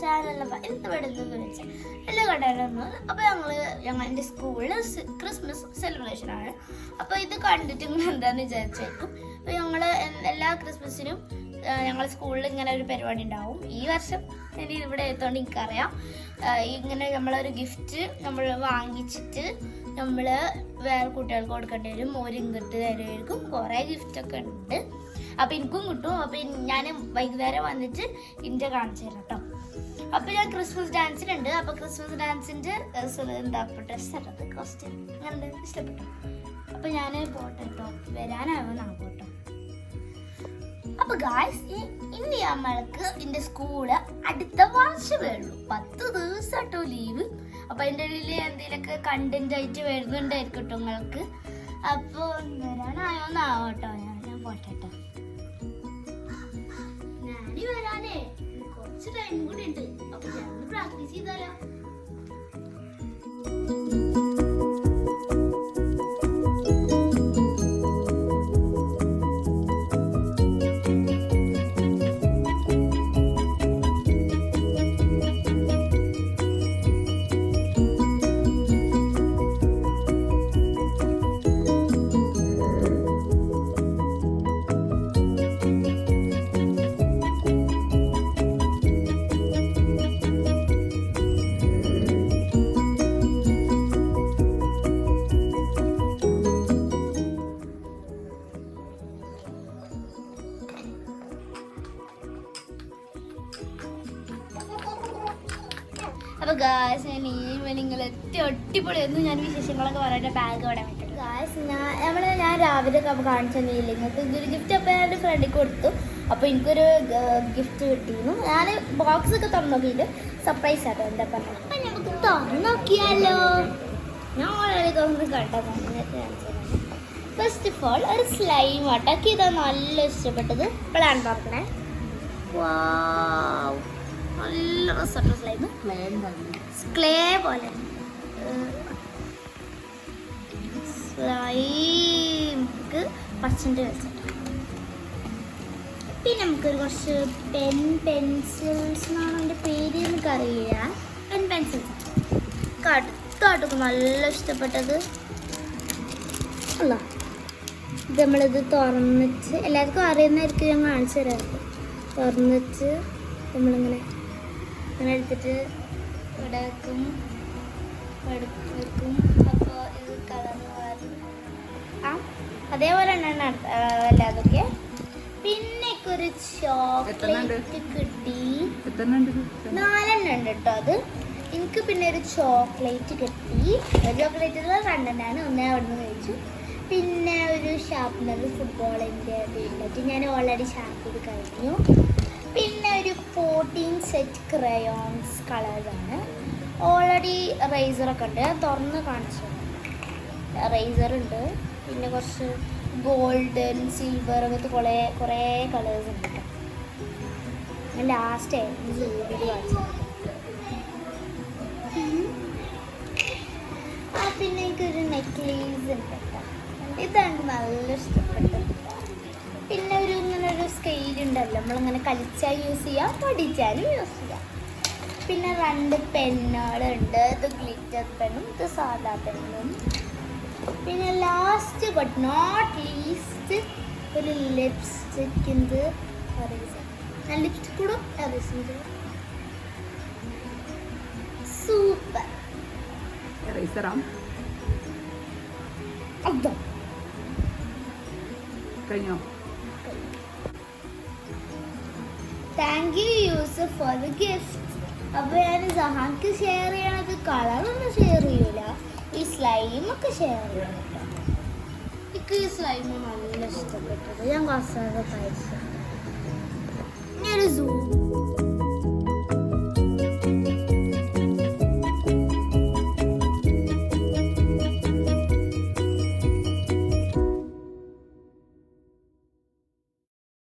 Channel ഞങ്ങൾ ഞങ്ങളുടെ വെച്ചാൽ എല്ലാ കടയിലൊന്നും അപ്പോൾ ഞങ്ങൾ ഞങ്ങളുടെ സ്കൂളിൽ ക്രിസ്മസ് സെലിബ്രേഷൻ ആണ്. അപ്പോൾ ഇത് കണ്ടിട്ട് നിങ്ങൾ എന്താന്ന് വിചാരിച്ചേക്കും. അപ്പോൾ ഞങ്ങൾ എല്ലാ ക്രിസ്മസിനും ഞങ്ങളെ സ്കൂളിൽ ഇങ്ങനെ ഒരു പരിപാടി ഉണ്ടാവും. ഈ വർഷം ഇനി ഇവിടെ എത്തോണ്ട് എനിക്കറിയാം. ഇങ്ങനെ നമ്മളൊരു ഗിഫ്റ്റ് നമ്മൾ വാങ്ങിച്ചിട്ട് നമ്മൾ വേറെ കുട്ടികൾക്ക് കൊടുക്കേണ്ടി വരും. ഒരു ഇങ്ങോട്ട് തരുമായിരിക്കും കുറേ ഗിഫ്റ്റൊക്കെ ഉണ്ട്. അപ്പോൾ എനിക്കും കിട്ടും. അപ്പൊ ഞാൻ വൈകുന്നേരം വന്നിട്ട് ഇന്ത്യ കാണിച്ചു തരാം കേട്ടോ അപ്പൊ ഞാൻ ക്രിസ്മസ് ഡാൻസിനുണ്ട് അപ്പൊ ക്രിസ്മസ് ഡാൻസിന്റെ എന്താ അല്ലത് കോസ്റ്റ്യൂം അങ്ങനെ ഇഷ്ടപ്പെട്ടു? അപ്പൊ ഞാൻ പോട്ടെ കേട്ടോ വരാനാവും നമുക്ക് കേട്ടോ അപ്പൊ ഗായ്സ് ഇനി നമ്മൾക്ക് എന്റെ സ്കൂൾ അടുത്ത വർഷമേ ഉള്ളൂ. പത്ത് ദിവസം കേട്ടോ ലീവ് അപ്പൊ അതിന്റെ ഇടയിൽ എന്തെങ്കിലുമൊക്കെ കണ്ടന്റ് ആയിട്ട് വരുന്നുണ്ടായിരിക്കും കേട്ടോ നിങ്ങൾക്ക്. അപ്പൊ വരാനായോന്നാവട്ടോ. ഞാൻ ഞാൻ പോട്ടെ കേട്ടോ 记得了。അപ്പൊ ഗാസ് ഞാൻ ഈ നിങ്ങൾ അടിപൊളിയായിരുന്നു ഞാൻ വിശേഷങ്ങളൊക്കെ പറയട്ടെ ബാഗ് ഇവിടെ ഗാസ് ഞാൻ നമ്മളെ ഞാൻ രാവിലെ കാണിച്ചു തന്നില്ല നിങ്ങൾക്ക് ഇതൊരു ഗിഫ്റ്റ് അപ്പോൾ ഞാൻ ഫ്രണ്ടിൽ കൊടുത്തു. അപ്പോൾ എനിക്കൊരു ഗിഫ്റ്റ് കിട്ടിയിരുന്നു. ഞാൻ ബോക്സ് ഒക്കെ തുറന്നു സർപ്രൈസ് ആട്ടോ എന്താ പറഞ്ഞത് അപ്പം നമുക്ക് തുറന്നു നോക്കിയാലോ. ഞാൻ ഓൾറെഡി തുറന്ന് കണ്ടതാണ് ഫസ്റ്റ് ഓഫ് ഓൾ ഒരു സ്ലൈം ആട്ടാക്കി ഇതാ നല്ല ഇഷ്ടപ്പെട്ടത്. ഇപ്പോഴാണ് തുറക്കണേ വാവ് നല്ല റിസൾട്ട് സ്ലൈം ക്ലേ പോലെ. പച്ചന്റെ വെച്ചിട്ട് പിന്നെ നമുക്കൊരു കുറച്ച് പെൻ പെൻസിൽസ് എന്നാണ് എന്റെ പേര് എനിക്കറിയില്ല. പെൻ പെൻസിൽസ് കടുത്താട്ടൊക്കെ നല്ല ഇഷ്ടപ്പെട്ടത്. അല്ല ഇത് നമ്മളിത് തുറന്നിട്ട് എല്ലാവർക്കും അറിയുന്നതായിരിക്കും ഞാൻ കാണിച്ചു തരാം. തുറന്നിട്ട് നമ്മളിങ്ങനെ എടുത്തിട്ട് ഇവിടെ വെക്കും വെക്കും അപ്പോൾ ഇത് കലർന്ന് മാറി. ആ അതേപോലെ തന്നെയാണ് അല്ല ആ, പിന്നെ ഒരു ചോക്ലേറ്റ് കിട്ടി. നാലെണ്ണം ഉണ്ട് കേട്ടോ അത്. എനിക്ക് പിന്നെ ഒരു ചോക്ലേറ്റ് കിട്ടി. ഒരു ചോക്ലേറ്റ് രണ്ടെണ്ണാണ്. ഒന്നേ അവിടെ നിന്ന് കഴിച്ചു പിന്നെ ഒരു ഷാർപ്നർ ഫുട്ബോളിന്റെ വീട്ടിലെത്തി ഞാൻ ഓൾറെഡി ഷാർപ്പ് ചെയ്ത് കഴിഞ്ഞു. പിന്നെ ഒരു ഫോർട്ടീൻ സെറ്റ് ക്രയോൺസ് കളേഴ്സാണ് ഓൾറെഡി റേസറൊക്കെ ഉണ്ട്. തുറന്ന് കാണിച്ചു. ഉണ്ട്. പിന്നെ കുറച്ച് ഗോൾഡൻ സിൽവർ അങ്ങനത്തെ കുറേ കുറേ കളേഴ്സ് ഉണ്ട്. ലാസ്റ്റ് ജൂബിലി കാണിച്ചു ആ പിന്നെ എനിക്കൊരു നെക്ലേസ് ഉണ്ട് ഇതാണ് നല്ല നമ്മളിങ്ങനെ കളിച്ചാൽ യൂസ് ചെയ്യാം പഠിച്ചാലും യൂസ് ചെയ്യാം. പിന്നെ രണ്ട് പെന്നുകളുണ്ട് ഇത് ഗ്ലിറ്റർ പെണ്ണും ഇത് സാധാ പെണ്ണും. പിന്നെ ലാസ്റ്റ് ബട്ട് നോട്ട് ലീസ്റ്റ് ഒരു ലിപ്സ്റ്റിക്കിന്റെ ഞാൻ ലിപ്സ്റ്റിക് കൂടെ അറിയിച്ചിട്ടുണ്ട് സൂപ്പർ കഴിഞ്ഞോ? Thank you Yusuf for the gift അപ്പോൾ ഞാൻ സഹാക്ക് ഷെയർ ചെയ്യണത് കളറൊന്നും ഷെയർ ചെയ്യൂല. ഈ സ്ലൈമൊക്കെ ഷെയർ ചെയ്യണം എനിക്ക് ഈ സ്ലൈമ് നല്ല ഇഷ്ടപ്പെട്ടത്. ഞാൻ കുറച്ചൊക്കെ കഴിച്ചു. ഞാനൊരു സൂം